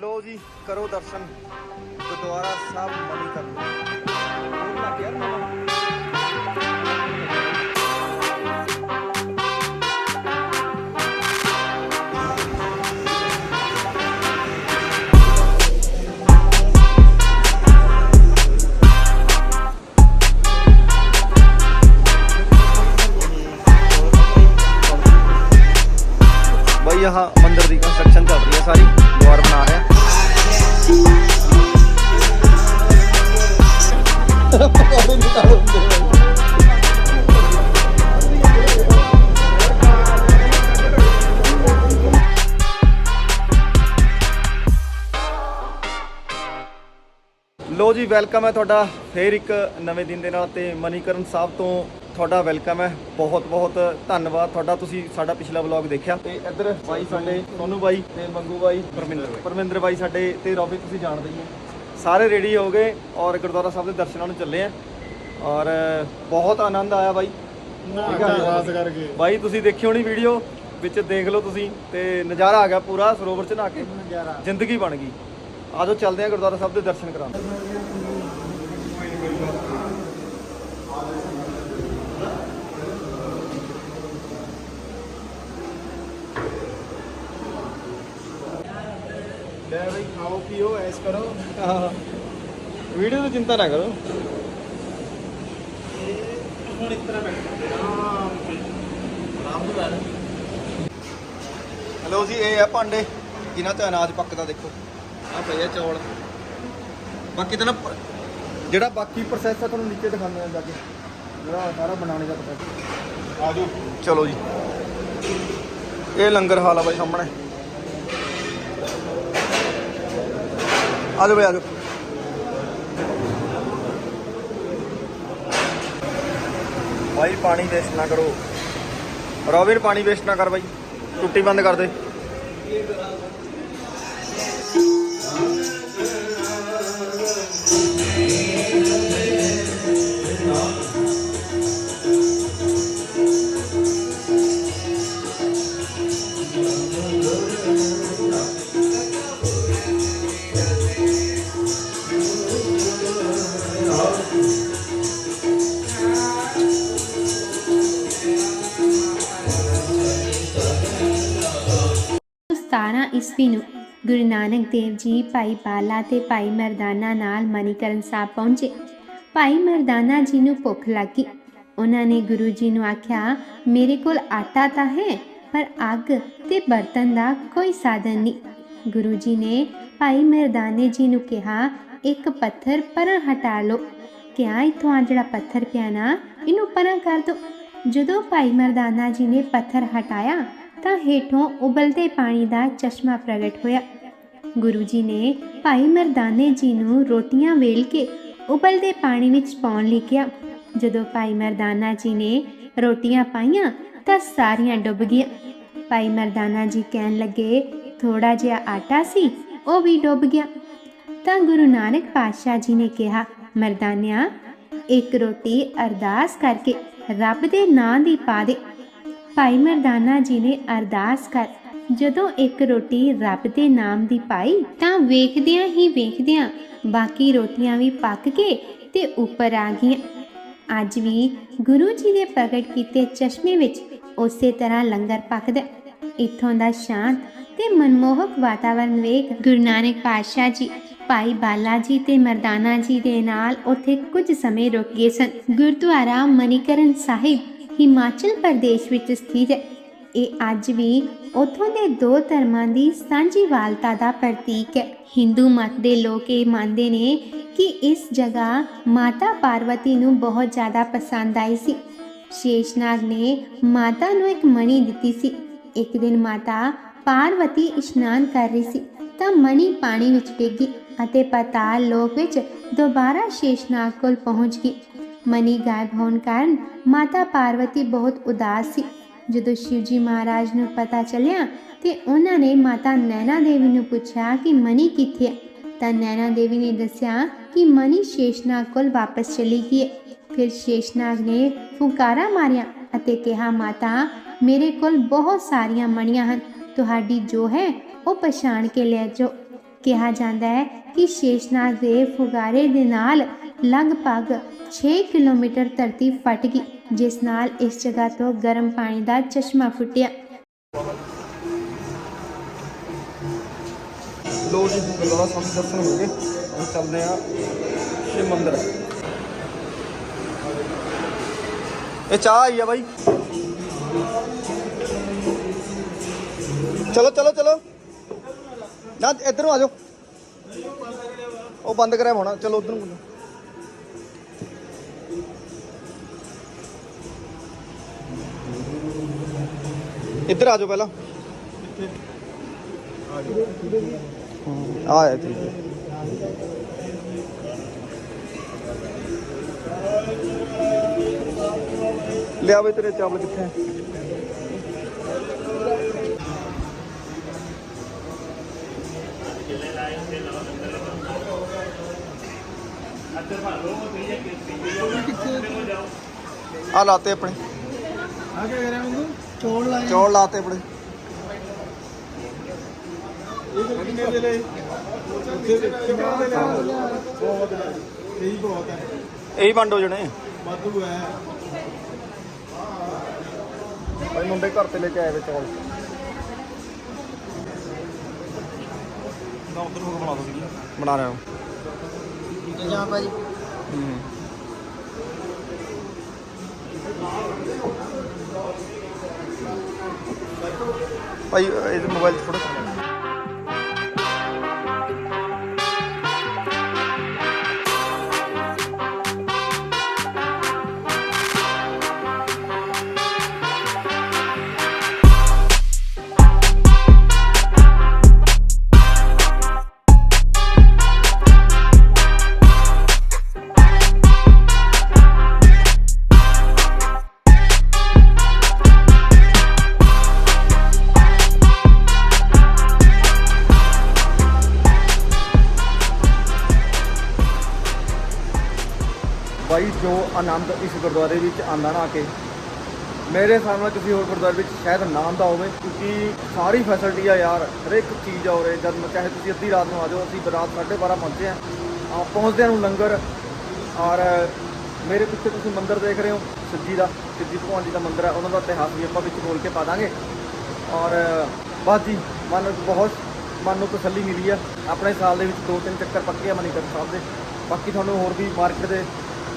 ਲੋ ਜੀ ਕਰੋ ਦਰਸ਼ਨ। ਗੁਰਦੁਆਰਾ ਸਾਹਿਬ ਮਨੀਕਰਨ ਹੁਣ ਭਾਈ ਆਹ ਮੰਦਿਰ ਦੀ ਕੰਸਟਰਕਸ਼ਨ ਚੱਲ ਰਹੀ ਹੈ ਸਾਰੀ, ਦੁਆਰ ਬਣਾ ਰਿਹਾ। ਲੋ ਜੀ ਵੈਲਕਮ ਹੈ ਤੁਹਾਡਾ ਫੇਰ ਇੱਕ ਨਵੇਂ ਦਿਨ ਦੇ ਨਾਲ ਤੇ ਮਨੀਕਰਨ ਸਾਹਿਬ ਤੋਂ ਤੁਹਾਡਾ ਵੈਲਕਮ ਹੈ। ਬਹੁਤ ਬਹੁਤ ਧੰਨਵਾਦ। ਤੁਹਾਡਾ ਤੁਸੀਂ ਸਾਡਾ ਪਿਛਲਾ ਵਲੌਗ ਦੇਖਿਆ। ਤੇ ਇੱਧਰ ਬਾਈ ਸਾਡੇ ਸੋਨੂ ਬਾਈ ਤੇ ਮੰਗੂ ਬਾਈ ਪਰਮਿੰਦਰ ਬਾਈ। ਪਰਮਿੰਦਰ ਬਾਈ ਸਾਡੇ ਤੇ ਰੋਬੀ ਤੁਸੀਂ ਜਾਣਦੇ ਹੀ ਹੋ। ਸਾਰੇ ਰੈਡੀ ਹੋ ਗਏ ਔਰ ਗੁਰਦੁਆਰਾ ਸਾਹਿਬ ਦੇ ਦਰਸ਼ਨਾਂ ਨੂੰ ਚੱਲੇ ਆ। ਔਰ ਬਹੁਤ ਆਨੰਦ ਆਇਆ ਬਾਈ? ਅਰਦਾਸ ਕਰਕੇ। ਬਾਈ ਤੁਸੀਂ ਦੇਖਿਓ ਨਹੀਂ ਵੀਡੀਓ ਵਿੱਚ ਦੇਖ ਲਓ ਤੁਸੀਂ। ਤੇ ਨਜ਼ਾਰਾ ਆ ਗਿਆ ਪੂਰਾ ਸਰੋਵਰ ਚ ਨਹਾ ਕੇ ਜ਼ਿੰਦਗੀ ਬਣ ਗਈ। ਆਜੋ ਚੱਲਦੇ ਆ ਗੁਰਦੁਆਰਾ ਸਾਹਿਬ ਦੇ ਦਰਸ਼ਨ ਕਰਾਂ ਲੈ ਬਈ ਖਾਓ ਪੀਓ ਐਸ ਕਰੋ। ਵੀਡੀਓ ਦੀ ਚਿੰਤਾ ਨਾ ਕਰੋ। ਹੁਣ ਇਸ ਤਰ੍ਹਾਂ ਬੈਠੋ ਆਰਾਮ ਆਰਾਮ ਨਾਲ ਹਲੋ ਜੀ ਇਹ ਆ ਭਾਂਡੇ। ਜਿਨ੍ਹਾਂ ਤੇ ਅਨਾਜ ਪੱਕਦਾ ਦੇਖੋ। ਆ ਪਏ ਆ ਚੌਲ। ਬਾਕੀ ਤਾਂ ਨਾ ਜਿਹੜਾ ਬਾਕੀ ਪ੍ਰੋਸੈਸ ਆ ਤੁਹਾਨੂੰ ਨੀਚੇ ਦਿਖਾਉਂਦੇ ਆ ਜਾ ਕੇ। ਜਿਹੜਾ ਸਾਰਾ ਬਣਾਉਣੇ ਦਾ ਪ੍ਰੋਸੈਸ ਆਜੋ। ਚਲੋ ਜੀ। ਇਹ ਲੰਗਰ ਹਾਲ ਆ ਬਾਈ ਸਾਹਮਣੇ। ਆ ਜਾਓ ਬਾਈ, ਆ ਜਾਓ। ਬਾਈ, ਪਾਣੀ ਵੇਸਟ ਨਾ ਕਰੋ। ਰੋਬਿਨ, ਪਾਣੀ ਵੇਸਟ ਨਾ ਕਰ ਬਾਈ। ਟੁੱਟੀ ਬੰਦ ਕਰ ਦੇ। ਈਸਵੀ ਨੂੰ ਗੁਰੂ ਨਾਨਕ ਦੇਵ ਜੀ, ਭਾਈ ਬਾਲਾ ਤੇ ਭਾਈ ਮਰਦਾਨਾ ਨਾਲ ਮਨੀਕਰਨ ਸਾਹਿਬ ਪਹੁੰਚੇ। ਭਾਈ ਮਰਦਾਨਾ ਜੀ ਨੂੰ ਭੁੱਖ ਲੱਗੀ। ਉਹਨਾਂ ਨੇ ਗੁਰੂ ਜੀ ਨੂੰ ਆਖਿਆ, ਮੇਰੇ ਕੋਲ ਆਟਾ ਤਾਂ ਹੈ, ਪਰ ਅੱਗ ਤੇ ਬਰਤਨ ਦਾ ਕੋਈ ਸਾਧਨ ਨਹੀਂ। ਗੁਰੂ ਜੀ ਨੇ ਭਾਈ ਮਰਦਾਨੇ ਜੀ ਨੂੰ ਕਿਹਾ, ਇੱਕ ਪੱਥਰ ਪਰਾਂ ਹਟਾ ਲਓ। ਕਿਹਾ, ਇਥੋਂ ਆ ਜਿਹੜਾ ਪੱਥਰ ਪਿਆ ਨਾ, ਇਹਨੂੰ ਪਰਾਂ ਕਰ ਦਿਓ ਜਦੋਂ ਭਾਈ ਮਰਦਾਨਾ ਜੀ ਨੇ ਪੱਥਰ ਹਟਾਇਆ ਤਾਂ ਹੇਠੋਂ ਉਬਲਦੇ ਪਾਣੀ ਦਾ ਚਸ਼ਮਾ ਪ੍ਰਗਟ ਹੋਇਆ। ਗੁਰੂ ਜੀ ਨੇ ਭਾਈ ਮਰਦਾਨੇ ਜੀ ਨੂੰ ਰੋਟੀਆਂ ਵੇਲ ਕੇ ਉਬਲਦੇ ਪਾਣੀ ਵਿੱਚ ਪਾਉਣ ਲਈ ਕਿਹਾ। ਜਦੋਂ ਭਾਈ ਮਰਦਾਨਾ ਜੀ ਨੇ ਰੋਟੀਆਂ ਪਾਈਆਂ ਤਾਂ ਸਾਰੀਆਂ ਡੁੱਬ ਗਈਆਂ। ਭਾਈ ਮਰਦਾਨਾ ਜੀ ਕਹਿਣ ਲੱਗੇ ਥੋੜਾ ਜਿਹਾ ਆਟਾ ਸੀ, ਉਹ ਵੀ ਡੁੱਬ ਗਿਆ। ਤਾਂ ਗੁਰੂ ਨਾਨਕ ਪਾਤਸ਼ਾਹ ਜੀ ਨੇ ਕਿਹਾ, ਮਰਦਾਨਿਆ, ਇੱਕ ਰੋਟੀ ਅਰਦਾਸ ਕਰਕੇ ਰੱਬ ਦੇ ਨਾਂ ਦੀ ਪਾ ਦੇ। ਭਾਈ ਮਰਦਾਨਾ ਜੀ ਨੇ ਅਰਦਾਸ ਕਰ, ਜਦੋਂ ਇੱਕ ਰੋਟੀ ਰੱਬ ਦੇ ਨਾਮ ਦੀ ਪਾਈ, ਤਾਂ ਵੇਖਦਿਆਂ ਹੀ ਵੇਖਦਿਆਂ ਬਾਕੀ ਰੋਟੀਆਂ ਵੀ ਪੱਕ ਕੇ ਤੇ ਉੱਪਰ ਆ ਗਈਆਂ। ਅੱਜ ਵੀ ਗੁਰੂ ਜੀ ਦੇ ਪ੍ਰਗਟ ਕੀਤੇ ਚਸ਼ਮੇ ਵਿੱਚ ਉਸੇ ਤਰ੍ਹਾਂ ਲੰਗਰ ਪੱਕਦਾ ਇੱਥੋਂ ਦਾ ਸ਼ਾਂਤ ਤੇ ਮਨਮੋਹਕ ਵਾਤਾਵਰਣ ਵੇਖ ਗੁਰੂ ਨਾਨਕ ਪਾਤਸ਼ਾਹ ਜੀ, ਭਾਈ ਬਾਲਾ ਜੀ ਤੇ ਮਰਦਾਨਾ ਜੀ ਦੇ ਨਾਲ ਉੱਥੇ ਕੁਝ ਸਮੇਂ ਰੁਕ ਗਏ ਸਨ। ਗੁਰਦੁਆਰਾ ਮਨੀਕਰਨ ਸਾਹਿਬ ਹਿਮਾਚਲ ਪ੍ਰਦੇਸ਼ ਵਿੱਚ ਸਥਿਤ ਹੈ ਇਹ ਅੱਜ ਵੀ ਉੱਥੋਂ ਦੇ ਦੋ ਧਰਮਾਂ ਦੀ ਸਾਂਝੀਵਾਲਤਾ ਦਾ ਪ੍ਰਤੀਕ ਹੈ। ਹਿੰਦੂ ਮਤ ਦੇ ਲੋਕ ਇਹ ਮੰਨਦੇ ਨੇ ਕਿ ਇਸ ਜਗ੍ਹਾ ਮਾਤਾ ਪਾਰਵਤੀ ਨੂੰ ਬਹੁਤ ਜ਼ਿਆਦਾ ਪਸੰਦ ਆਈ ਸੀ। ਸ਼ੇਸ਼ਨਾਗ ਨੇ ਮਾਤਾ ਨੂੰ ਇੱਕ ਮਣੀ ਦਿੱਤੀ ਸੀ। ਇੱਕ ਦਿਨ ਮਾਤਾ ਪਾਰਵਤੀ ਇਸ਼ਨਾਨ ਕਰ ਰਹੀ ਸੀ ਤਾਂ ਮਣੀ ਪਾਣੀ ਵਿੱਚ ਡਿੱਗੀ ਅਤੇ ਪਤਾਲ ਲੋਕ ਵਿੱਚ ਦੁਬਾਰਾ ਸ਼ੇਸ਼ਨਾਗ ਕੋਲ ਪਹੁੰਚ ਗਈ। ਮਨੀ ਗਾਇਬ ਹੋਣ ਕਾਰਨ ਮਾਤਾ ਪਾਰਵਤੀ ਬਹੁਤ ਉਦਾਸ ਸੀ। ਜਦੋਂ ਸ਼ਿਵਜੀ ਮਹਾਰਾਜ ਨੂੰ ਪਤਾ ਚੱਲਿਆ ਤੇ ਉਹਨਾਂ ਨੇ ਮਾਤਾ ਨੈਣਾ ਦੇਵੀ ਨੂੰ ਪੁੱਛਿਆ ਕਿ ਮਨੀ ਕਿੱਥੇ ਹੈ ਤਾਂ ਨੈਣਾ ਦੇਵੀ ਨੇ ਦੱਸਿਆ ਕਿ ਮਨੀ ਸ਼ੇਸ਼ਨਾਗ ਕੋਲ ਵਾਪਸ ਚਲੀ ਗਈ ਹੈ। ਫਿਰ ਸ਼ੇਸ਼ਨਾਗ ਨੇ ਫੁੰਕਾਰਾ ਮਾਰਿਆ ਅਤੇ ਕਿਹਾ, ਮਾਤਾ, ਮੇਰੇ ਕੋਲ ਬਹੁਤ ਸਾਰੀਆਂ ਮਣੀਆਂ ਹਨ। ਤੁਹਾਡੀ ਜੋ ਹੈ ਉਹ ਪਛਾਣ ਕੇ ਲੈ ਜਾਓ। ਕਿਹਾ ਜਾਂਦਾ ਹੈ ਕਿ ਸ਼ੇਸ਼ਨਾਗ ਦੇ ਫੁਗਾਰੇ ਦੇ ਨਾਲ ਲਗਭਗ 6 ਕਿਲੋਮੀਟਰ ਧਰਤੀ ਫਟ ਗਈ, ਜਿਸ ਨਾਲ ਇਸ ਜਗ੍ਹਾ ਤੋਂ ਗਰਮ ਪਾਣੀ ਦਾ ਚਸ਼ਮਾ ਫੁੱਟਿਆ। ਲੋ ਜੀ ਗੁਰਦੁਆਰਾ ਸਾਹਿਬ ਦਰਸ਼ਨ ਹੋ ਗਏ। ਹੁਣ ਚੱਲਦੇ ਆ ਸ਼ਿਵ ਮੰਦਿਰ। ਇਹ ਚਾਹ ਆਈ ਆ ਬਾਈ। ਚਲੋ ਚਲੋ ਚਲੋ। ਨਾ ਇੱਧਰੋਂ ਆ ਜਾਓ ਉਹ ਬੰਦ ਕਰਿਆ ਹੋਣਾ ਚਲੋ ਉਧਰ ਨੂੰ ਇੱਧਰ ਆ ਜਾਓ ਪਹਿਲਾਂ ਆ ਆਇਆ ਠੀਕ ਹੈ ਲਿਆ ਬਈ ਤੇਰੇ ਚਾਵਲ ਕਿੱਥੇ ਆ ਲਾਤੇ ਆਪਣੇ। ਆ ਕੇ ਕਰਿਆ ਮੈਨੂੰ ਚੋਲ ਲਾਏ ਚੌਲ ਲਾਤੇ ਆਪਣੇ। ਇਹ ਕਿੰਨੇ ਦੇ ਲਏ ਉੱਥੇ ਦੇਖੀ ਬਹੁਤ ਹੈ ਇਹੀ ਬਹੁਤ ਹੈ ਇਹੀ ਵੰਡ ਜਣੇ। ਵਾਧੂ ਹੈ। ਭਾਈ ਮੁੰਡੇ ਘਰ ਤੇ ਲੈ ਕੇ ਆਏ ਵੇ ਚੌਲ। ਉਧਰ ਬਣਾ ਦੋ ਬਣਾ ਰਿਹਾ ਹਾਂ। ਜਾਂ ਭਾਜੀ। ਹੂੰ। ਭਾਈ ਇਹ ਮੋਬਾਈਲ ਥੋੜਾ ਬਾਈ ਜੋ ਆਨੰਦ ਇਸ ਗੁਰਦੁਆਰੇ ਵਿੱਚ ਆਂਦਾ ਨਾ ਆ ਕੇ, ਮੇਰੇ ਹਿਸਾਬ ਨਾਲ ਕਿਸੇ ਹੋਰ ਗੁਰਦੁਆਰੇ ਵਿੱਚ ਸ਼ਾਇਦ ਨਾ ਆਉਂਦਾ ਹੋਵੇ, ਕਿਉਂਕਿ ਸਾਰੀ ਫੈਸਿਲਿਟੀ ਆ ਯਾਰ, ਹਰੇਕ ਚੀਜ਼ ਆ ਉਰੇ, ਜਦ ਚਾਹੇ ਤੁਸੀਂ ਅੱਧੀ ਰਾਤ ਨੂੰ ਆ ਜਾਓ, ਅਸੀਂ ਰਾਤ 12:30 ਪਹੁੰਚੇ ਆ ਆ ਪਹੁੰਚਦਿਆਂ ਨੂੰ ਲੰਗਰ, ਔਰ ਮੇਰੇ ਪਿੱਛੇ ਤੁਸੀਂ ਮੰਦਿਰ ਦੇਖ ਰਹੇ ਹੋ, ਸਿੱਧੀ ਦਾ, ਸਿੱਧੀ ਭਗਵਾਨ ਜੀ ਦਾ ਮੰਦਿਰ ਹੈ ਉਹਨਾਂ ਦਾ ਇਤਿਹਾਸ ਵੀ ਆਪਾਂ ਵਿੱਚ ਬੋਲ ਕੇ ਪਾ ਦਾਂਗੇ। ਔਰ ਬਸ ਜੀ, ਮਨ ਨੂੰ ਬਹੁਤ, ਮਨ ਨੂੰ ਤਸੱਲੀ ਮਿਲੀ ਆ, ਆਪਣੇ ਸਾਲ ਦੇ ਵਿੱਚ ਦੋ ਤਿੰਨ ਚੱਕਰ ਪੱਕੇ ਆ ਮਨੀਕਰਨ ਸਾਹਿਬ ਦੇ। ਬਾਕੀ ਤੁਹਾਨੂੰ ਹੋਰ ਵੀ ਮਾਰਕੀਟ ਦੇ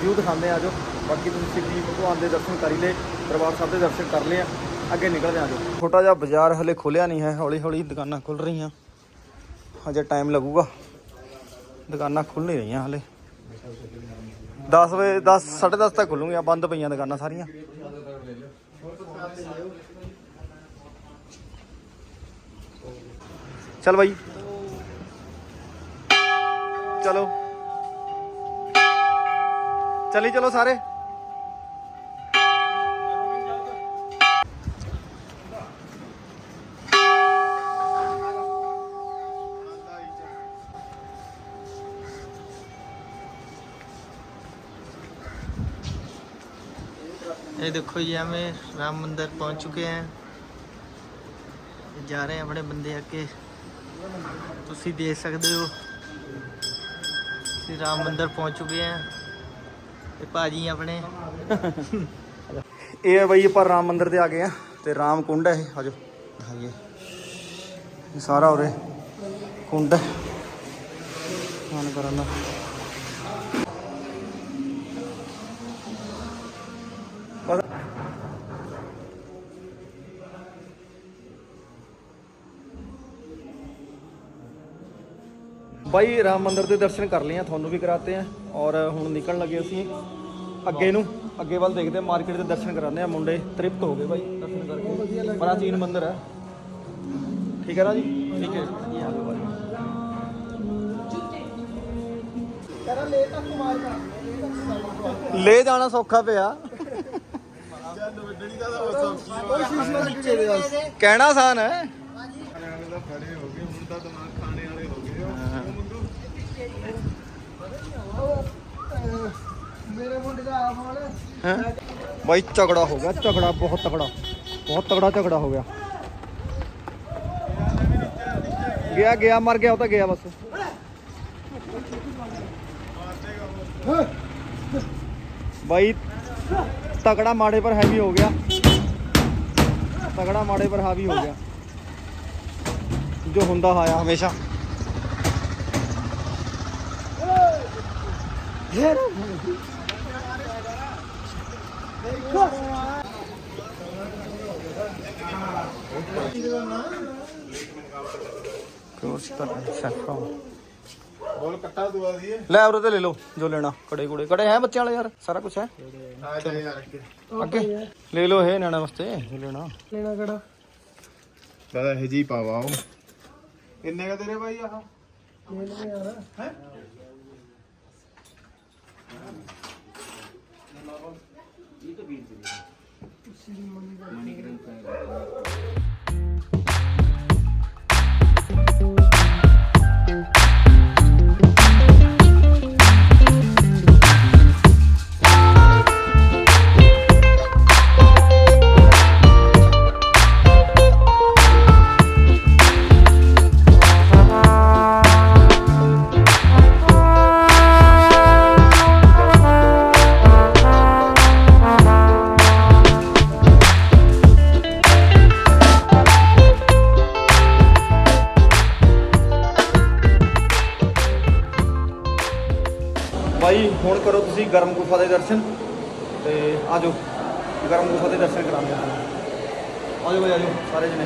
ਵਿਊ ਦਿਖਾਉਂਦੇ ਆ ਜੋ ਬਾਕੀ ਤੁਸੀਂ ਸਿੱਧੀ ਭਗਵਾਨ ਦੇ ਦਰਸ਼ਨ ਕਰ ਹੀ ਲਏ, ਦਰਬਾਰ ਸਾਹਿਬ ਦੇ ਦਰਸ਼ਨ ਕਰ ਲਏ ਆ। ਅੱਗੇ ਨਿਕਲਦੇ ਆ ਜੋ ਛੋਟਾ ਜਿਹਾ ਬਾਜ਼ਾਰ ਹਲੇ ਖੋਲਿਆ ਨਹੀਂ ਹੈ ਹੌਲੀ ਹੌਲੀ ਦੁਕਾਨਾਂ ਖੁੱਲ ਰਹੀਆਂ। ਹਜੇ ਟਾਈਮ ਲੱਗੂਗਾ। ਦੁਕਾਨਾਂ ਖੁੱਲ ਨਹੀਂ ਰਹੀਆਂ ਹਲੇ। 10 ਵਜੇ 10 10:30 ਤੱਕ ਖੁੱਲੂਗੀਆਂ ਬੰਦ ਪਈਆਂ ਦੁਕਾਨਾਂ ਸਾਰੀਆਂ। ਚੱਲ ਬਾਈ। ਚਲੋ। ਚਲੀ ਚਲੋ ਸਾਰੇ ये देखो ये हमें राम मंदिर पहुंच चुके हैं जा रहे हैं अपने बंदे आके ਤੁਸੀਂ ਦੇਖ ਸਕਦੇ ਹੋ ਅਸੀਂ ਰਾਮ ਮੰਦਿਰ ਪਹੁੰਚ ਚੁੱਕੇ ਹਾਂ ਤੇ ਭਾਜੀ ਆਪਣੇ। ਇਹ ਹੈ ਬਈ ਆਪਾਂ ਰਾਮ ਮੰਦਿਰ ਤੇ ਆ ਗਏ ਆ ਤੇ ਰਾਮ ਕੁੰਡ ਹੈ ਇਹ ਆਜੋ। ਦਿਖਾਈਏ ਇਹ ਸਾਰਾ ਉਰੇ ਕੁੰਡ ਹੈ। ਆਨ ਕਰਨ ਦਾ ਬਸ ਬਾਈ ਰਾਮ ਮੰਦਿਰ ਦੇ ਦਰਸ਼ਨ ਕਰ ਲਏ ਆ ਤੁਹਾਨੂੰ ਵੀ ਕਰਾਤੇ ਆ। ਔਰ ਹੁਣ ਨਿਕਲਣ ਲੱਗੇ ਅਸੀਂ ਅੱਗੇ ਨੂੰ ਅੱਗੇ ਵੱਲ ਦੇਖਦੇ ਆ ਮਾਰਕੀਟ ਦੇ ਦਰਸ਼ਨ ਕਰਾਉਂਦੇ ਆ ਮੁੰਡੇ ਤ੍ਰਿਪਤ ਹੋ ਗਏ ਬਾਈ ਦਰਸ਼ਨ ਕਰਕੇ। ਪ੍ਰਾਚੀਨ ਮੰਦਿਰ ਹੈ। ਠੀਕ ਹੈ ਨਾ ਜੀ? ਠੀਕ ਹੈ। ਇਹ ਲਓ ਬਾਈ ਲੈ ਜਾਣਾ ਸੌਖਾ ਪਿਆ ਕਹਿਣਾ ਆਸਾਨ ਹੈ ਖੜੇ ਹੋ ਗਏ ਹੁਣ ਤਾਂ ਦਿਮਾਗ ਖਾਣੇ ਵਾਲੇ ਹੋ ਗਏ ਮੇਰੇ ਮੁੰਡੇ ਦਾ ਆ ਫੋਨ ਹੈਂ? ਬਾਈ ਝਗੜਾ ਹੋ ਗਿਆ ਝਗੜਾ ਬਹੁਤ ਤਗੜਾ ਬਹੁਤ ਤਗੜਾ ਝਗੜਾ ਹੋ ਗਿਆ ਗਿਆ ਗਿਆ ਮਰ ਗਿਆ ਉਹ ਤਾਂ ਗਿਆ ਬਸ ਬਾਈ ਤਕੜਾ ਮਾੜੇ ਪਰ ਹੈਵੀ ਹੋ ਗਿਆ ਤਕੜਾ ਮਾੜੇ ਪਰ ਹਾਵੀ ਹੋ ਗਿਆ ਜੋ ਹੁੰਦਾ ਆਇਆ ਹਮੇਸ਼ਾ ਕੋਰਸ ਤਾਂ ਸੈਫਰਾ ਬੋਲ ਕੱਟਾ ਦਵਾ ਦਈਏ ਲੈ ਉਰੇ ਤੇ ਲੈ ਲਓ ਜੋ ਲੈਣਾ ਕੜੇ ਕੁੜੇ ਕੜੇ ਹੈ ਬੱਚਿਆਂ ਵਾਲੇ ਯਾਰ ਸਾਰਾ ਕੁਝ ਹੈ ਆ ਜਾ ਯਾਰ ਅੱਗੇ ਅੱਗੇ ਲੈ ਲਓ ਇਹ ਨਿਆਣਾ ਵਾਸਤੇ ਜੋ ਲੈਣਾ ਦਾਦਾ ਇਹ ਜੀ ਪਾਵਾ ਉਹ ਕਿੰਨੇ ਕਾ ਤੇਰੇ ਭਾਈ ਆਹ ਬਾਈ ਹੁਣ ਕਰੋ ਤੁਸੀਂ ਗਰਮ ਗੁਫਾ ਦੇ ਦਰਸ਼ਨ ਤੇ ਆਜੋ ਗਰਮ ਗੁਫਾ ਦੇ ਦਰਸ਼ਨ ਕਰਾਉਂਦੇ ਕਰਾਂਗੇ ਆਜੋ ਬਾਈ ਆਜੋ ਸਾਰੇ ਜਣੇ।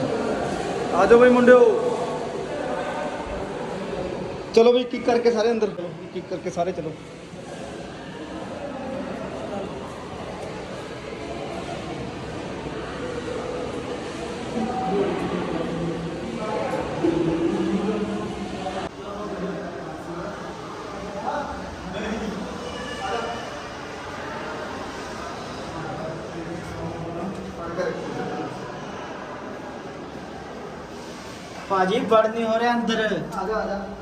ਆਜੋ ਬਾਈ ਮੁੰਡਿਓ। ਚਲੋ ਬਈ ਕਿੱਕ ਕਰਕੇ ਸਾਰੇ ਅੰਦਰ। ਚਲੋ ਕਿੱਕ ਕਰਕੇ ਸਾਰੇ ਚਲੋ। ਭਾਜੀ ਵੜ ਨਹੀਂ ਹੋ ਰਿਹਾ ਅੰਦਰ। ਆਜਾ ਆਜਾ ਓਹ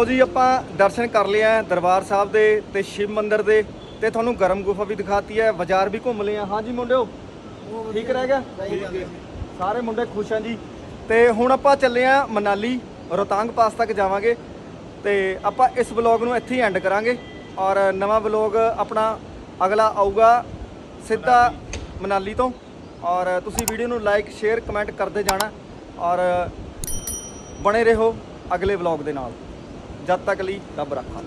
ਲੋ ਜੀ, ਆਪਾਂ ਦਰਸ਼ਨ ਕਰ ਲਏ ਆ ਦਰਬਾਰ ਸਾਹਿਬ ਦੇ ਤੇ ਸ਼ਿਵ ਮੰਦਿਰ ਦੇ ਤੇ ਤੁਹਾਨੂੰ ਗਰਮ ਗੁਫਾ ਵੀ ਦਿਖਾਤੀ ਹੈ, ਬਾਜ਼ਾਰ ਵੀ ਘੁੰਮ ਲਏ ਹਾਂ ਹਾਂਜੀ ਮੁੰਡਿਓ, ਠੀਕ ਰਹਿ ਗਿਆ? ਸਾਰੇ ਮੁੰਡੇ ਖੁਸ਼ ਆ ਜੀ। ਤੇ ਹੁਣ ਆਪਾਂ ਚੱਲੇ ਆ ਮਨਾਲੀ, ਰੋਹਤਾਂਗ ਪਾਸ ਤੱਕ ਜਾਵਾਂਗੇ ਤੇ ਆਪਾਂ ਇਸ ਵਲੌਗ ਨੂੰ ਇੱਥੇ ਹੀ ਐਂਡ ਕਰਾਂਗੇ ਔਰ ਨਵਾਂ ਵਲੌਗ ਆਪਣਾ ਅਗਲਾ ਆਊਗਾ ਸਿੱਧਾ ਮਨਾਲੀ ਤੋਂ। ਔਰ ਤੁਸੀਂ ਵੀਡੀਓ ਨੂੰ ਲਾਈਕ ਸ਼ੇਅਰ ਕਮੈਂਟ ਕਰਦੇ ਜਾਣਾ ਔਰ ਬਣੇ ਰਹੋ ਅਗਲੇ ਵਲੌਗ ਦੇ ਨਾਲ। ਜਦ ਤੱਕ ਲਈ ਰੱਬ ਰੱਖਾ।